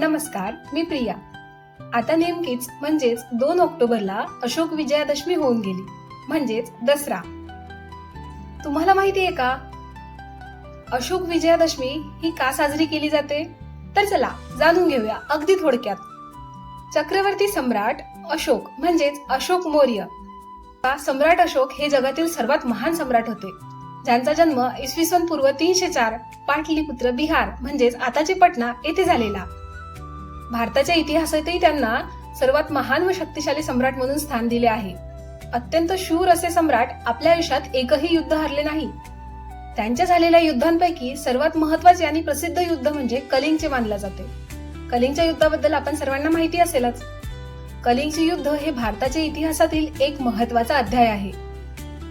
नमस्कार मी प्रिया. आता नेमकीच म्हणजेच दोन ऑक्टोबरला अशोक विजयादशमी होऊन गेली म्हणजेच दसरा. तुम्हाला माहिती आहे का? अशोक विजयादशमी ही का साजरी केली जाते? तर चला जाणून घेऊया अगदी थोडक्यात. चक्रवर्ती सम्राट अशोक म्हणजेच अशोक मौर्य. सम्राट अशोक हे जगातील सर्वात महान सम्राट होते ज्यांचा जन्म इसवी सन पूर्व तीनशे चार पाटलीपुत्र बिहार म्हणजेच आताचे पटना येथे झालेला. भारताच्या इतिहासातही त्यांना सर्वात महान व शक्तिशाली सम्राट म्हणून स्थान दिले आहे. अत्यंत शूर असे सम्राट आपल्या आयुष्यात एकही युद्ध हरले नाही. त्यांच्या झालेल्या युद्धांपैकी सर्वात महत्त्वाचे आणि प्रसिद्ध युद्ध म्हणजे कलिंगचे मानले जाते. कलिंगच्या युद्धाबद्दल आपण सर्वांना माहिती असेलच. कलिंगचे युद्ध हे भारताच्या इतिहासातील एक महत्त्वाचा अध्याय आहे.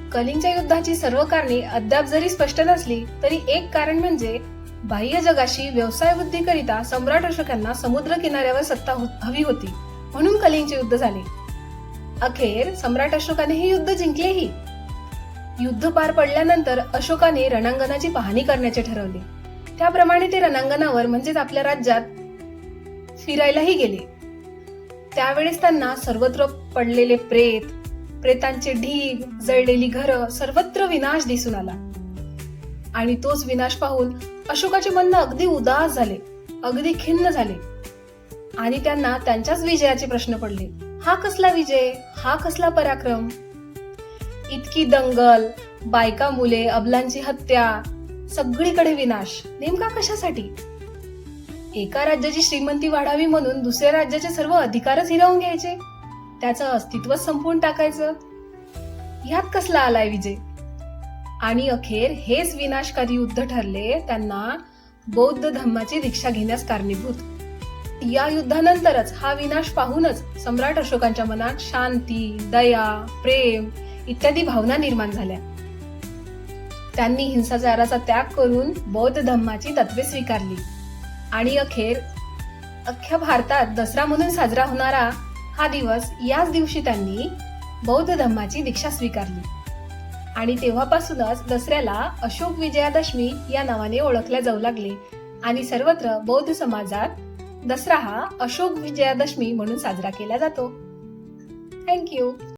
कलिंगच्या युद्धाची सर्व कारणे अद्याप जरी स्पष्ट नसली तरी एक कारण म्हणजे बाह्य जगाशी व्यवसाय वृद्धीकरिता सम्राट अशोकांना समुद्र किनाऱ्यावर सत्ता हो- हवी होती. म्हणून कलिंगचे युद्ध झाले. अखेर सम्राट अशोकाने हे युद्ध जिंकलेही. युद्ध पार पडल्यानंतर अशोकाने रणांगणाची पाहणी करण्याचे ठरवले. त्याप्रमाणे ते रणांगणावर म्हणजेच आपल्या राज्यात फिरायलाही गेले. त्यावेळेस त्यांना सर्वत्र पडलेले प्रेत प्रेतांचे ढीग जळलेली घरं सर्वत्र विनाश दिसून आला. आणि तोच विनाश पाहून अशोकाचे मन अगदी उदास झाले. अगदी खिन्न झाले. आणि त्यांना त्यांच्याच विजयाचे प्रश्न पडले. हा कसला विजय? हा कसला पराक्रम? इतकी दंगल बायका मुले अबलांची हत्या सगळीकडे विनाश. नेमका कशासाठी? एका राज्याची श्रीमंती वाढावी म्हणून दुसऱ्या राज्याचे सर्व अधिकारच हिरावून घ्यायचे? त्याचं अस्तित्व संपवून टाकायचं? ह्यात कसला आलाय विजय? आणि अखेर हेच विनाशकारी युद्ध ठरले त्यांना बौद्ध धम्माची दीक्षा घेण्यास कारणीभूत. या युद्धानंतरच हा विनाश पाहूनच सम्राट अशोकांच्या मनात शांती दया प्रेम इत्यादी भावना निर्माण झाल्या. त्यांनी हिंसाचाराचा त्याग करून बौद्ध धम्माची तत्वे स्वीकारली. आणि अखेर अख्ख्या भारतात दसरा म्हणून साजरा होणारा हा दिवस याच दिवशी त्यांनी बौद्ध धम्माची दीक्षा स्वीकारली. आणि तेव्हापासूनच दसऱ्याला अशोक विजयादशमी या नावाने ओळखल्या जाऊ लागले. आणि सर्वत्र बौद्ध समाजात दसरा हा अशोक विजयादशमी म्हणून साजरा केला जातो. थँक्यू